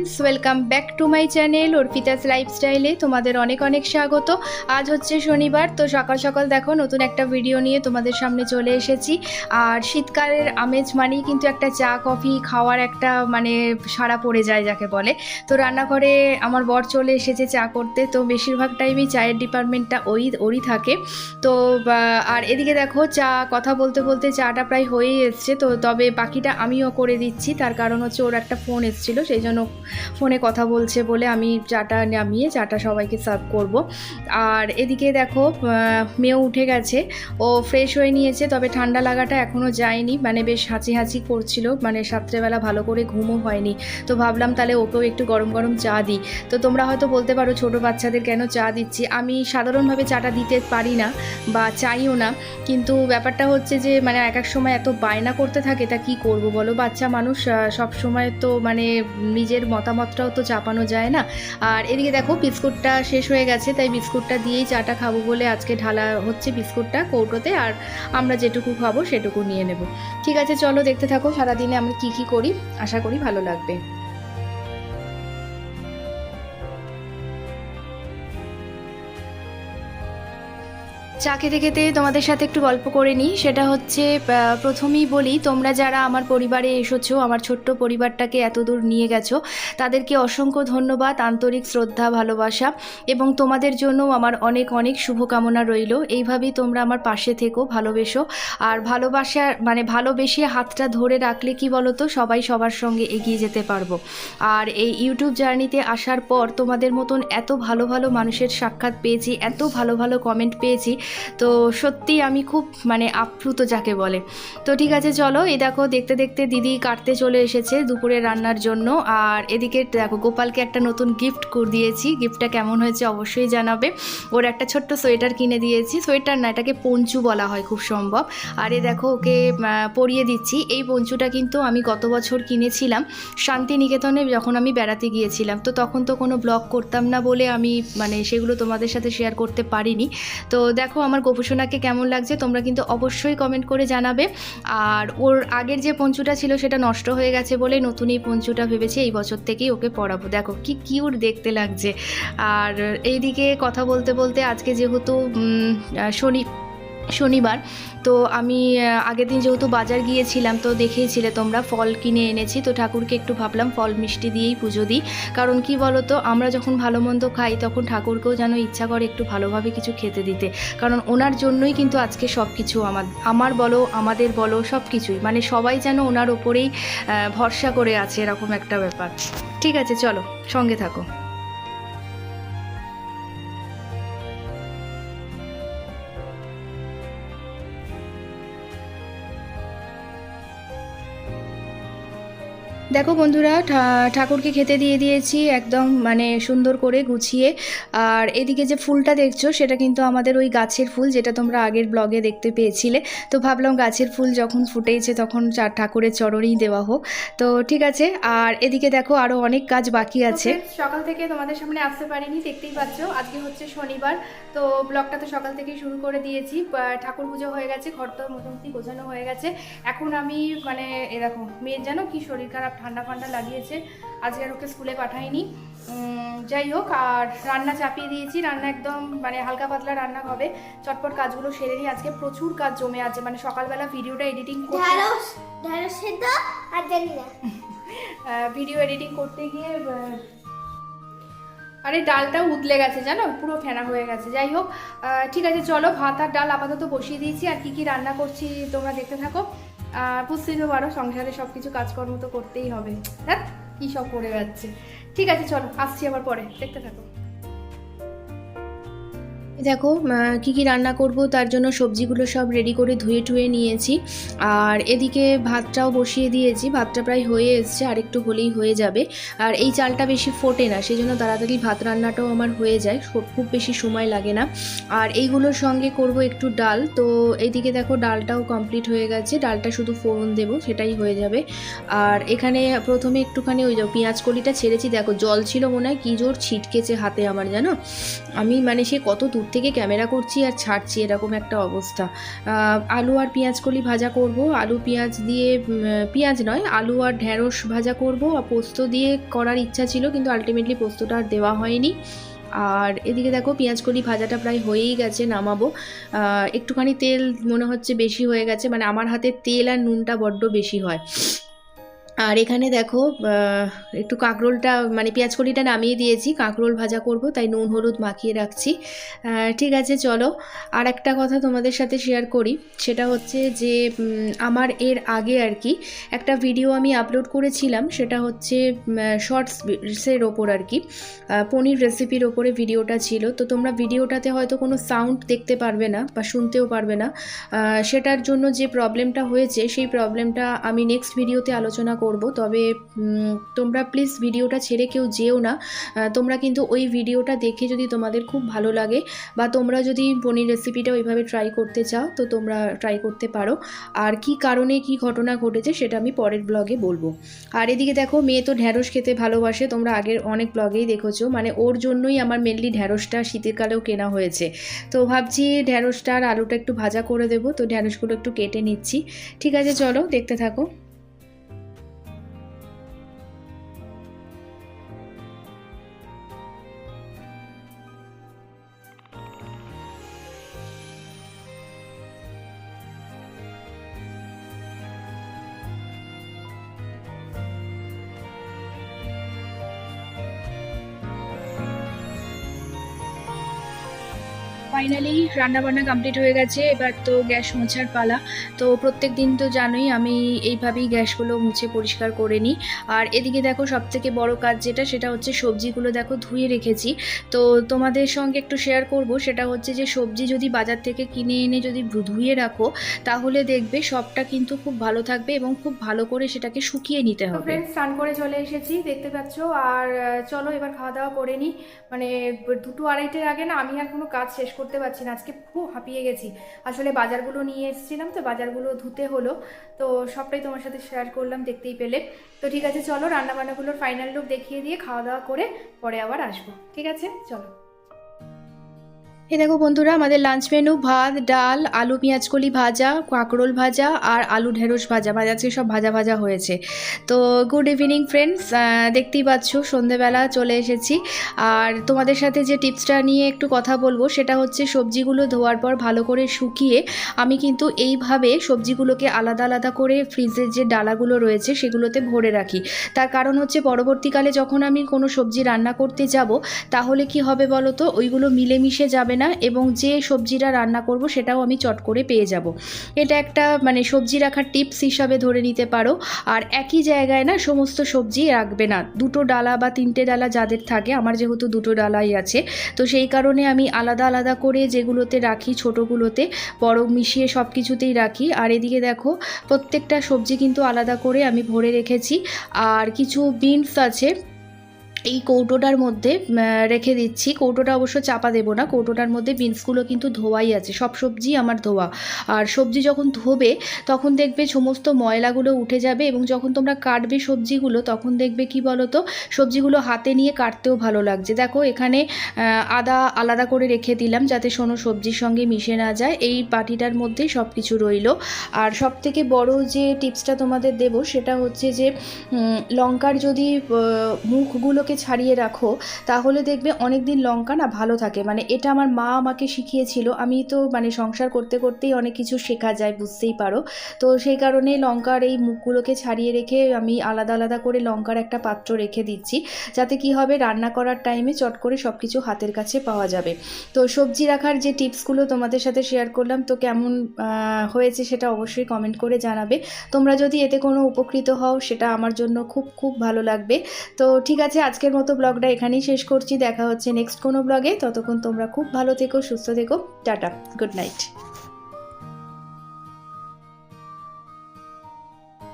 Friends welcome back to my channel Arpita's লাইফস্টাইলে তোমাদের অনেক অনেক স্বাগত। আজ হচ্ছে শনিবার, তো সকাল সকাল দেখো নতুন একটা ভিডিও নিয়ে তোমাদের সামনে চলে এসেছি। আর শীতকালের আমেজ মানেই কিন্তু একটা চা, কফি খাওয়ার একটা মানে সারা পড়ে যায় যাকে বলে। তো রান্নাঘরে আমার বর চলে এসেছে চা করতে, তো বেশিরভাগ টাইমই চায়ের ডিপার্টমেন্টটা ওই, ওরই থাকে। তো আর এদিকে দেখো চা, কথা বলতে বলতে চাটা প্রায় হয়েই এসছে, তো তবে বাকিটা আমিও করে দিচ্ছি। তার কারণ হচ্ছে ওর একটা ফোন এসেছিল, সেই জন্য ফোনে কথা বলছে বলে আমি চাটা নামিয়ে চাটা সবাইকে সার্ভ করব। আর এদিকে দেখো মেয়েও উঠে গেছে। ও ফ্রেশ হয়ে নিয়েছে, তবে ঠান্ডা লাগাটা এখনও যায়নি। মানে বেশ হাঁচি হাঁচি করছিল মানে রাত্রেবেলা ভালো করে ঘুমও হয়নি। তো ভাবলাম তাহলে ওকেও একটু গরম গরম চা দিই। তো তোমরা হয়তো বলতে পারো, ছোট বাচ্চাদের কেন চা দিচ্ছি? আমি সাধারণভাবে চাটা দিতে পারি না বা চাইও না। কিন্তু ব্যাপারটা হচ্ছে যে মানে এক এক সময় এত বায়না করতে থাকে, তা কি করব বলো? বাচ্চা মানুষ সব সময় তো মানে নিজের মতামতটাও তো চাপানো যায় না। আর এদিকে দেখো, বিস্কুটটা শেষ হয়ে গেছে, তাই বিস্কুটটা দিয়েই চাটা খাব বলে আজকে ঢালা হচ্ছে বিস্কুটটা কৌটোতে, আর আমরা যেটুকু খাব সেটুকু নিয়ে নেব। ঠিক আছে, চলো দেখতে থাকো, সারাদিনে আমি কি কি করি, আশা করি ভালো লাগবে। চা খেতে খেতে তোমাদের সাথে একটু গল্প করে নিই। সেটা হচ্ছে প্রথমেই বলি, তোমরা যারা আমার পরিবারে এসেছ, আমার ছোট্ট পরিবারটাকে এত দূর নিয়ে গেছো, তাদেরকে অসংখ্য ধন্যবাদ, আন্তরিক শ্রদ্ধা, ভালোবাসা এবং তোমাদের জন্য আমার অনেক অনেক শুভকামনা রইল। এইভাবেই তোমরা আমার পাশে থেকো, ভালোবেসো। আর ভালোবাসা মানে ভালোবেসে হাতটা ধরে রাখলে কি বলো তো সবাই সবার সঙ্গে এগিয়ে যেতে পারব। আর এই ইউটিউব জার্নিতে আসার পর তোমাদের মতন এত ভালো ভালো মানুষের সাক্ষাৎ পেয়েছি, এত ভালো ভালো কমেন্ট পেয়েছি তো সত্যি আমি খুব মানে আপ্লুত যাকে বলে। তো ঠিক আছে, চলো, এই দেখো, দেখতে দেখতে দিদি কাটতে চলে এসেছে দুপুরে রান্নার জন্য। আর এদিকে দেখো, গোপালকে একটা নতুন গিফট করে দিয়েছি। গিফটটা কেমন হয়েছে অবশ্যই জানাবে। ওর একটা ছোট্ট সোয়েটার কিনে দিয়েছি। সোয়েটার না, এটাকে পঞ্চু বলা হয় খুব সম্ভব। আর এ দেখো, ওকে পরিয়ে দিচ্ছি। এই পঞ্চুটা কিন্তু আমি গত বছর কিনেছিলাম শান্তিনিকেতনে যখন আমি বেড়াতে গিয়েছিলাম। তো তখন তো কোনো ব্লগ করতাম না বলে আমি মানে সেগুলো তোমাদের সাথে শেয়ার করতে পারিনি। তো দেখো আমার গোপুসোনাকে কেমন লাগছে, তোমরা কিন্তু অবশ্যই কমেন্ট করে জানাবে। আর ওর আগের যে পঞ্চুটা ছিল, সেটা নষ্ট হয়ে গেছে বলে নতুন এই পঞ্চুটা ভেবেছি এই বছর থেকেই ওকে পড়াবো। দেখো কি কিউট দেখতে লাগছে। আর এইদিকে কথা বলতে বলতে আজকে যেহেতু শনি শনিবার। তো আমি আগের দিন যেহেতু বাজার গিয়েছিলাম, তো দেখেইছিলে তোমরা ফল কিনে এনেছি। তো ঠাকুরকে একটু ভাবলাম ফল মিষ্টি দিয়েই পুজো দিই। কারণ কি বলো তো আমরা যখন ভালো মন্দ খাই, তখন ঠাকুরকেও যেন ইচ্ছা করে একটু ভালোভাবে কিছু খেতে দিতে। কারণ ওনার জন্যই কিন্তু আজকে সব কিছু আমার আমার বলো, আমাদের বলো সব কিছুই মানে সবাই যেন ওনার ওপরেই ভরসা করে আছে, এরকম একটা ব্যাপার। ঠিক আছে, চলো, সঙ্গে থাকো। দেখো বন্ধুরা ঠা- ঠাকুরকে খেতে দিয়ে দিয়েছি একদম মানে সুন্দর করে গুছিয়ে। আর এদিকে যে ফুলটা দেখছ সেটা কিন্তু আমাদের ওই গাছের ফুল যেটা তোমরা আগের ব্লগে দেখতে পেয়েছিলে। তো ভাবলাম গাছের ফুল যখন ফুটেছে তখন চা- ঠাকুরের চরণেই দেওয়া হোক। তো ঠিক আছে আর এদিকে দেখো আরও অনেক কাজ বাকি আছে। সকাল থেকে তোমাদের সামনে আসতে পারিনি দেখতেই পাচ্ছ। আজকে হচ্ছে শনিবার তো ব্লগটা তো সকাল থেকেই শুরু করে দিয়েছি। ঠাকুর পুজো হয়ে গেছে ঘর তো মোটামুটি গোছানো হয়ে গেছে। এখন আমি মানে এরকম মেয়ের জানো কি শরীর খারাপ ঠান্ডা ফান্ডা লাগিয়েছে। আজকে আর ওকে স্কুলে পাঠাইনি। যাই হোক আর রান্না চাপিয়ে দিয়েছি। রান্না একদম মানে হালকা পাতলা রান্না হবে। চটপট কাজগুলো সেরে নিই। আজকে প্রচুর কাজ জমে আছে। মানে সকালবেলা ভিডিওটা এডিটিং ভিডিও এডিটিং করতে গিয়ে আরে ডালটা উদলে গেছে জানো? পুরো ফেনা হয়ে গেছে। যাই হোক ঠিক আছে চলো ভাত আর ডাল আপাতত বসিয়ে দিয়েছি। আর কি কি রান্না করছি তোমরা দেখতে থাকো। বুঝতেই তো পারো সংসারে সব কিছু কাজকর্ম তো করতেই হবে। হ্যাঁ কী সব করে যাচ্ছে। ঠিক আছে, চলো, আসছি আবার পরে। দেখতে থাকো। দেখো কি কি রান্না করব, তার জন্য সবজিগুলো সব রেডি করে ধুয়ে টুয়ে নিয়েছি। আর এদিকে ভাতটাও বসিয়ে দিয়েছি, ভাতটা প্রায় হয়ে এসছে আর একটু হলেই হয়ে যাবে। আর এই চালটা বেশি ফোটে না সেই জন্য তাড়াতাড়ি ভাত রান্নাটাও আমার হয়ে যায় খুব- বেশি সময় লাগে না। আর এইগুলোর সঙ্গে করব একটু ডাল, তো এইদিকে দেখো ডালটাও কমপ্লিট হয়ে গেছে, ডালটা শুধু ফোড়ন দেবো, সেটাই হয়ে যাবে। আর এখানে প্রথমে একটুখানি ওই পেঁয়াজ কলিটা ছেড়েছি, দেখো জল ছিল মনে হয়, কী জোর ছিটকেছে হাতে আমার, জানো? আমি মানে সে কত দূর থেকে ক্যামেরা করছি আর ছাড়ছি, এরকম একটা অবস্থা। আলু আর পেঁয়াজ কলি ভাজা করব। আলু, পেঁয়াজ দিয়ে পেঁয়াজ নয়, আলু আর ঢ্যাঁড়স ভাজা করব। আর পোস্ত দিয়ে করার ইচ্ছা ছিল, কিন্তু আলটিমেটলি পোস্তটা আর দেওয়া হয়নি। আর এদিকে দেখো, পেঁয়াজ কলি ভাজাটা প্রায় হয়েই গেছে, নামাবো। একটুখানি তেল মনে হচ্ছে বেশি হয়ে গেছে মানে আমার হাতে তেল আর নুনটা বড্ড বেশি হয়। আর এখানে দেখো একটু কাঁকরোলটা মানে পেঁয়াজ কলিটা নামিয়ে দিয়েছি। কাঁকরোল ভাজা করব, তাই নুন, হলুদ মাখিয়ে রাখছি। ঠিক আছে, চলো। আর একটা কথা তোমাদের সাথে শেয়ার করি। সেটা হচ্ছে যে আমার এর আগে আর কি একটা ভিডিও আমি আপলোড করেছিলাম। সেটা হচ্ছে শর্টসের ওপর আর কি। পনির রেসিপির ওপরে ভিডিওটা ছিল। তো তোমরা ভিডিওটাতে হয়তো কোনো সাউন্ড দেখতে পারবে না বা শুনতেও পারবে না। সেটার জন্য যে প্রবলেমটা হয়েছে, সেই প্রবলেমটা আমি নেক্সট ভিডিওতে আলোচনা করব। তবে তোমরা প্লিজ ভিডিওটা ছেড়ে কেউ যেও না। তোমরা কিন্তু ওই ভিডিওটা দেখে যদি তোমাদের খুব ভালো লাগে বা তোমরা যদি পনির রেসিপিটা ওইভাবে ট্রাই করতে চাও, তো তোমরা ট্রাই করতে পারো। আর কি কারণে কি ঘটনা ঘটেছে সেটা আমি পরের ব্লগে বলব। আর এদিকে দেখো, মেয়ে তো ঢ্যাঁড়স খেতে ভালোবাসে, তোমরা আগের অনেক ব্লগেই দেখেছ। মানে ওর জন্যই আমার মেনলি ঢ্যাঁড়সটা শীতের কেনা হয়েছে। তো ভাবছি ঢ্যাঁড়সটা আর আলুটা একটু ভাজা করে দেবো, তো ঢ্যাঁড়সগুলো একটু কেটে নিচ্ছি। ঠিক আছে, চলো, দেখতে থাকো। ফাইনালি রান্নাবান্না কমপ্লিট হয়ে গেছে। এবার তো গ্যাস মোছার পালা। তো প্রত্যেক দিন তো জানোই আমি এইভাবেই গ্যাসগুলো মুছে পরিষ্কার করে নিই। আর এদিকে দেখো সব থেকে বড় কাজ যেটা সেটা হচ্ছে সবজিগুলো দেখো ধুয়ে রেখেছি। তো তোমাদের সঙ্গে একটু শেয়ার করব সেটা হচ্ছে যে সবজি যদি বাজার থেকে কিনে এনে যদি ধুয়ে রাখো তাহলে দেখবে সবটা কিন্তু খুব ভালো থাকবে এবং খুব ভালো করে সেটাকে শুকিয়ে নিতে হবে। ফ্রেন্ডস স্নান করে চলে এসেছি দেখতে পাচ্ছ। আর চলো এবার খাওয়া দাওয়া করে নিই। মানে দুটো আড়াইটের আগে না আমি আর কোনো কাজ শেষ করতে পারছি না, আজকে খুব হাঁপিয়ে গেছি। আসলে বাজারগুলো নিয়ে এসেছিলাম তো, বাজারগুলো ধুতে হলো। তো সবটাই তোমার সাথে শেয়ার করলাম, দেখতেই পেলে। তো ঠিক আছে, চলো রান্নাবান্নাগুলোর ফাইনাল লুক দেখিয়ে দিয়ে খাওয়া দাওয়া করে পরে আবার আসব। ঠিক আছে? চলো। এই দেখো বন্ধুরা, আমাদের লাঞ্চ মেনু ভাত, ডাল, আলু, পেঁয়াজ, কলি ভাজা, কাঁকরোল ভাজা আর আলু ঢেঁড়স ভাজা। ভাজা আজকে সব ভাজা ভাজা হয়েছে। তো গুড ইভিনিং ফ্রেন্ডস দেখতেই পাচ্ছ, সন্ধেবেলা চলে এসেছি। আর তোমাদের সাথে যে টিপসটা নিয়ে একটু কথা বলব, সেটা হচ্ছে সবজিগুলো ধোয়ার পর ভালো করে শুকিয়ে আমি কিন্তু এইভাবে সবজিগুলোকে আলাদা আলাদা করে ফ্রিজের যে ডালাগুলো রয়েছে, সেগুলোতে ভরে রাখি। তার কারণ হচ্ছে পরবর্তীকালে যখন আমি কোনো সবজি রান্না করতে যাব, তাহলে কি হবে বলো তো? ওইগুলো মিলেমিশে যাবে না এবং যে সবজিটা রান্না করব সেটাও আমি চট করে পেয়ে যাব। এটা একটা মানে সবজি রাখার টিপস হিসাবে ধরে নিতে পারো। আর একই জায়গায় না সমস্ত সবজি রাখবে না। দুটো ডালা বা তিনটে ডালা যাদের থাকে, আমার যেহেতু দুটো ডালাই আছে, তো সেই কারণে আমি আলাদা আলাদা করে যেগুলোতে রাখি ছোটোগুলোতে বড় মিশিয়ে সব কিছুতেই রাখি। আর এদিকে দেখো, প্রত্যেকটা সবজি কিন্তু আলাদা করে আমি ভরে রেখেছি। আর কিছু বিনস আছে এই কৌটোটার মধ্যে রেখে দিচ্ছি। কৌটোটা অবশ্য চাপা দেবো না। কৌটোটার মধ্যে বিনসগুলো কিন্তু ধোয়াই আছে। সব সবজি আমার ধোয়া। আর সবজি যখন ধোবে তখন দেখবে সমস্ত ময়লাগুলো উঠে যাবে এবং যখন তোমরা কাটবে সবজিগুলো তখন দেখবে কি বলো তো সবজিগুলো হাতে নিয়ে কাটতেও ভালো লাগছে। দেখো এখানে আদা আলাদা করে রেখে দিলাম যাতে শোনো সবজির সঙ্গে মিশে না যায়। এই বাটিটার মধ্যেই সব কিছু রইল। আর সব থেকে বড় যে টিপসটা তোমাদের দেব সেটা হচ্ছে যে লঙ্কার যদি আহ, মুখগুলোকে ছাড়িয়ে রাখো, তাহলে দেখবে অনেক দিন লঙ্কা না ভালো থাকে। মানে এটা আমার মা আমাকে শিখিয়েছিল। আমি তো মানে সংসার করতে করতেই অনেক কিছু শেখা যায়, বুঝতেই পারো। তো সেই কারণে লঙ্কার এই মুখগুলোকে ছাড়িয়ে রেখে আমি আলাদা আলাদা করে লঙ্কার একটা পাত্র রেখে দিচ্ছি। যাতে কি হবে, রান্না করার টাইমে চট করে সব কিছু হাতের কাছে পাওয়া যাবে। তো সবজি রাখার যে টিপসগুলো তোমাদের সাথে শেয়ার করলাম, তো কেমন হয়েছে সেটা অবশ্যই কমেন্ট করে জানাবে। তোমরা যদি এতে কোনো উপকৃত হও, সেটা আমার জন্য খুব খুব ভালো লাগবে। তো ঠিক আছে আজকের মতো ব্লগটা এখানেই শেষ করছি। দেখা হচ্ছে নেক্সট কোনো ব্লগে। ততক্ষণ তোমরা খুব ভালো থেকো, সুস্থ থেকো। Tata good night